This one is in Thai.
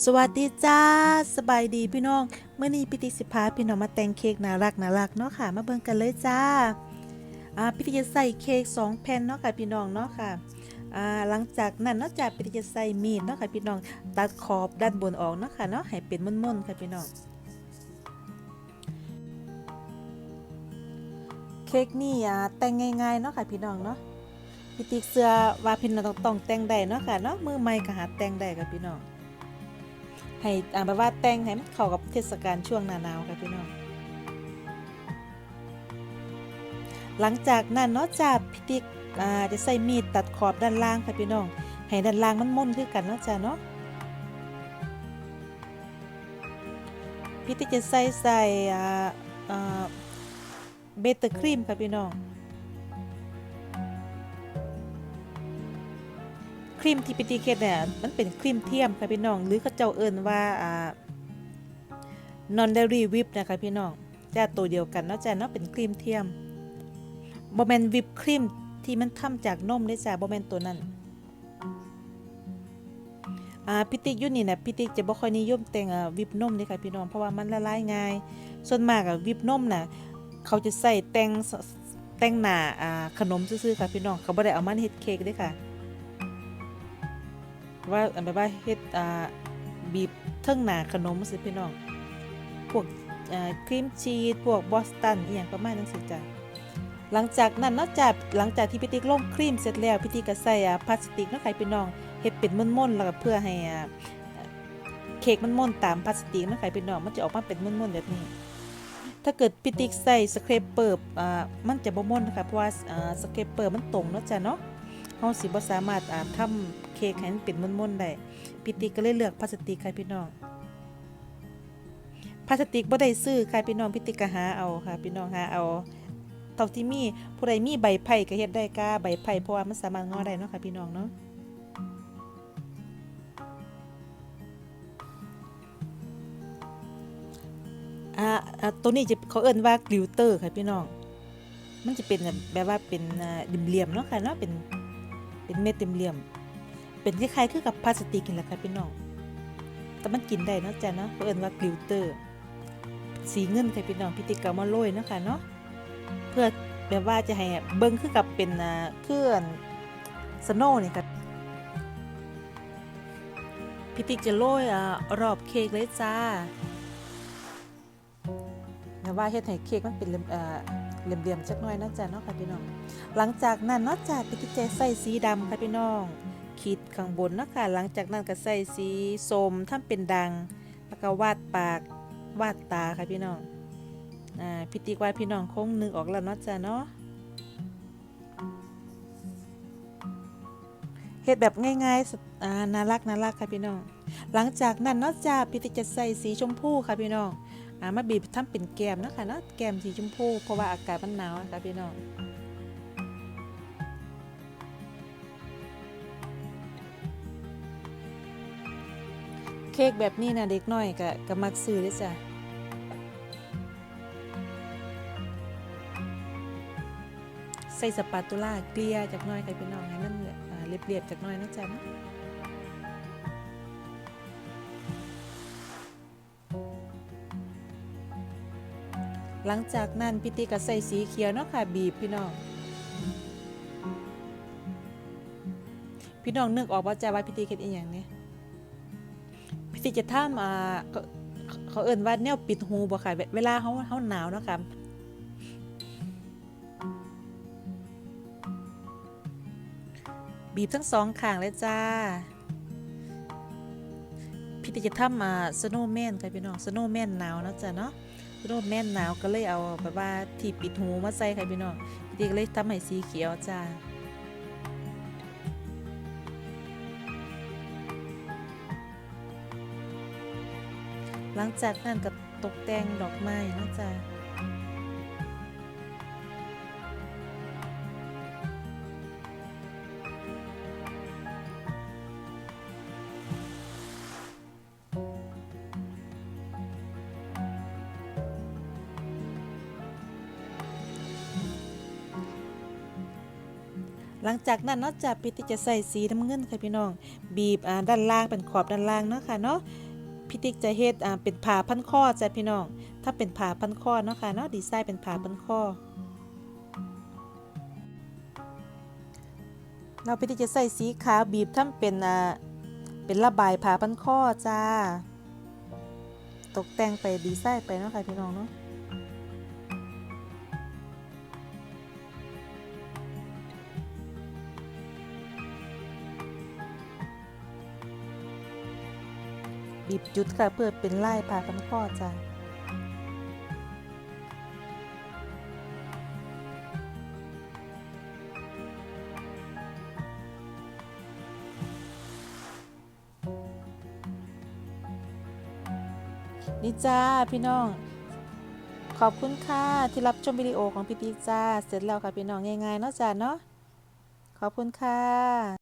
สวัสดีจ้าสบายดีพี่น้องเมื่อนี้พิธีสิพาพี่น้องมาแต่งเค้กน่ารักน่ารักเนาะค่ะ มาเบิ่งกันเลยจ้าอ่าพิธีจะใส่เค้กสองแผ่นเนาะค่ะพี่น้องเนาะค่ะอ่าหลังจากนั้นเนาะจากพิธีจะใส่มีดเนาะค่ะพี่น้องตัดขอบด้านบนออกเนาะค่ะเนาะให้เป็นม่อนๆค่ะพี่น้องเค้กนี่อ่าแต่งง่ายๆเนาะค่ะพี่น้องเนาะพิธีเสื้อว่าพี่น้องต้องต้องแต่งได้เนาะค่ะเนาะมือใหม่ก็หาแต่งได้ค่ะพี่น้อง ให้อ่าแบบว่าแต่งให้มันเข้ากับเทศกาลช่วงหน้าหนาวค่ะพี่น้องหลังจากนั้นเนาะจ้าพี่ติ๊กอ่าจะใส่มีดตัดขอบด้านล่างค่ะพี่น้องให้ด้านล่างมันม่นคือกันเนาะจ้าเนาะพี่ติ๊กจะใส่ใส่อ่าอ่าเบเตอร์ครีมค่ะพี่น้อง ครีมที่พิตีเคสเนี่ยมันเป็นครีมเทียมค่ะพี่น้อง หรือเขาเจ้าเอิ้นว่าอ่า non dairy whip นะคะพี่น้องจะตัวเดียวกันเนาะจ้ะเนาะเป็นครีมเทียมบ่แมนวิปครีมที่มันทำจากนมเด้จ้ะบ่แมนตัวนั้นอ่าพิติยู่นี่นะพิติจะบ่ค่อยนิยมแต่งอ่าวิปนมเด้ค่ะพี่น้องเพราะว่ามันละลายง่าย ส่วนมากอะวิปนมน่ะเขาจะใส่แต่งแต่งหน้าอ่าขนมซื่อๆค่ะพี่น้องเขาบ่ได้เอามาเฮ็ดเค้กเด้ค่ะ ว่าอันแบบว่าเฮ็ดอ่าบีบเทิงหนาขนมสิพี่น้อง พวกอ่าครีมชีสพวกบอสตันอหย่างประมาณนั้นสิจ้ะหลังจากนั้นเนอกจากหลังจากที่พี่ติ๊กลงครีมเสร็จแล้วพี่ติ๊กก็ใส่อ่าพลาสติกนาะค่พี่น้องเฮ็ดเป็นม่นๆแล้วก็เพื่อให้อ่าเค้กมันม่นตามพลาสติกนาะค่พี่น้องมันจะออกมาเป็นม่นๆแบบนี้ ถ้าเกิดพี่ติ๊กใส่สเครปเปอร์อ่ามันจะบ่ม่นนะคะเพราะว่าอ่าสเครปเปอร์มันตรงเนาะจ้ะเนาะเฮาสิบ่สามารถอ่าทำ ค้กให้มันเป็นม่วนๆได้พี่ติ๊กก็เลยเลือกพลาสติกค่ะพี่น้องพลาสติกบ่ได้ซื้อค่ะพี่น้องพี่ติ๊กก็หาเอาค่ะพี่น้องหาเอาเท่าที่มีผู้ใดมีใบไผ่ก็เฮ็ดได้ก้าใบไผ่เพราะว่ามันสามารถงอได้เนาะค่ะพี่น้องเนาะอ่าตัวนี้จะเขาเอิ้นว่ากลิวเตอร์ค่ะพี่น้อง มันจะเป็นแบบว่าเป็นอ่าเหลี่ยมๆเนาะค่ะเนาะเป็นเป็นเม็ดเหลี่ยมๆ เป็นคล้ายๆคือกับพลาสติกนี่แหละค่ะพี่น้อง แต่มันกินได้เนาะจ้ะเนาะเพิ่นว่ากลิวเตอร์ สีเงินค่ะพี่น้องพิติกรรมมาโรยเนาะค่ะเนาะ เพื่อแบบว่าจะให้เบิ่งคือกับเป็นเคลื่อนสโนว์นี่ค่ะพิติกจะโรยอ่ารอบเค้กเลยจ้าแต่ว่าเฮ็ดให้เค้กมันเป็นเหลี่ยมเอ่อเหลี่ยมๆจักหน่อยนะจ๊ะเนาะค่ะพี่น้อง หลังจากนั้นเนาะจ้ะพิติเจใส่สีดำค่ะพี่น้อง ขีดข้างบนเนาะค่ะหลังจากนั้นก็ใส่สีส้มทำเป็นดัง แล้วก็วาดปากวาดตาค่ะพี่น้องอ่าพิติกว่าพี่น้องคงนึกออกแล้วเนาะจ้ะเนาะเฮ็ดแบบง่ายๆอ่าน่ารักน่ารักค่ะพี่น้อง หลังจากนั้นเนาะจ้ะพิติจะใส่สีชมพูค่ะพี่น้องอ่ามาบีบทำเป็นแก้มเนาะคะเนาะแก้มสีชมพูเพราะว่าอากาศมันหนาวนะคะพี่น้อง ค้กแบบนี้นะเด็กน้อยก็ก็มักซื้อเลยจ้ะใส่สปาตูล่าเกลี่ยจากน้อยค่ะพี่น้องให้มันเรียบๆจากน้อยนะจ๊ะนะหลังจากนั้นพี่ติก็ใส่สีเขียวเนาะค่ะบีบพี่น้อง พี่น้องนึกออกว่าจะว่าพี่ติเฮ็ดอีหยังเนี่ย สิจะทำอ่าเขาเขาเอิ้นว่าแนวปิดหูบ่ค่ะ เวลาเฮาเฮาหนาวเนาะค่ะบีบทั้งสองข้างเลยจ้า พี่ติจะทำอ่าสโนว์แมนค่ะพี่น้องสโนว์แมนหนาวเนาะจ้ะเนาะสโรดแมนหนาวก็เลยเอาแบบว่าที่ปิดหูมาใส่ค่ะพี่น้องพี่ตีก็เลยทำให้สีเขียวจ้า หลังจากนั้นก็ตกแต่งดอกไม้นะจ๊ะหลังจากนั้นนอกจากปที่จะใส่สีน้ำเงินค่ะพี่น้อง บีบด้านล่างเป็นขอบด้านล่างเนาะค่ะเนาะ พี่ติ๊กจะเฮ็ดอ่าเป็นผ่าพันคอจ้ะพี่น้อง ถ้าเป็นผ่าพันคอเนาะค่ะเนาะดีไซน์เป็นผ่าพันคอเราพี่ติ๊กจะใส่สีขาวบีบทำเป็นอ่าเป็นระบายผ่าพันคอจ้า ตกแต่งไปดีไซน์ไปเนาะค่ะพี่น้องเนาะ บีบจุดค่ะเพื่อเป็นลายผ่าพันคอจ้ะนี่จ้าพี่น้อง ขอบคุณค่ะที่รับชมวิดีโอของพี่ติ๊กจ้า เสร็จแล้วค่ะพี่น้องง่ายๆเนาะจ้าเนาะขอบคุณค่ะ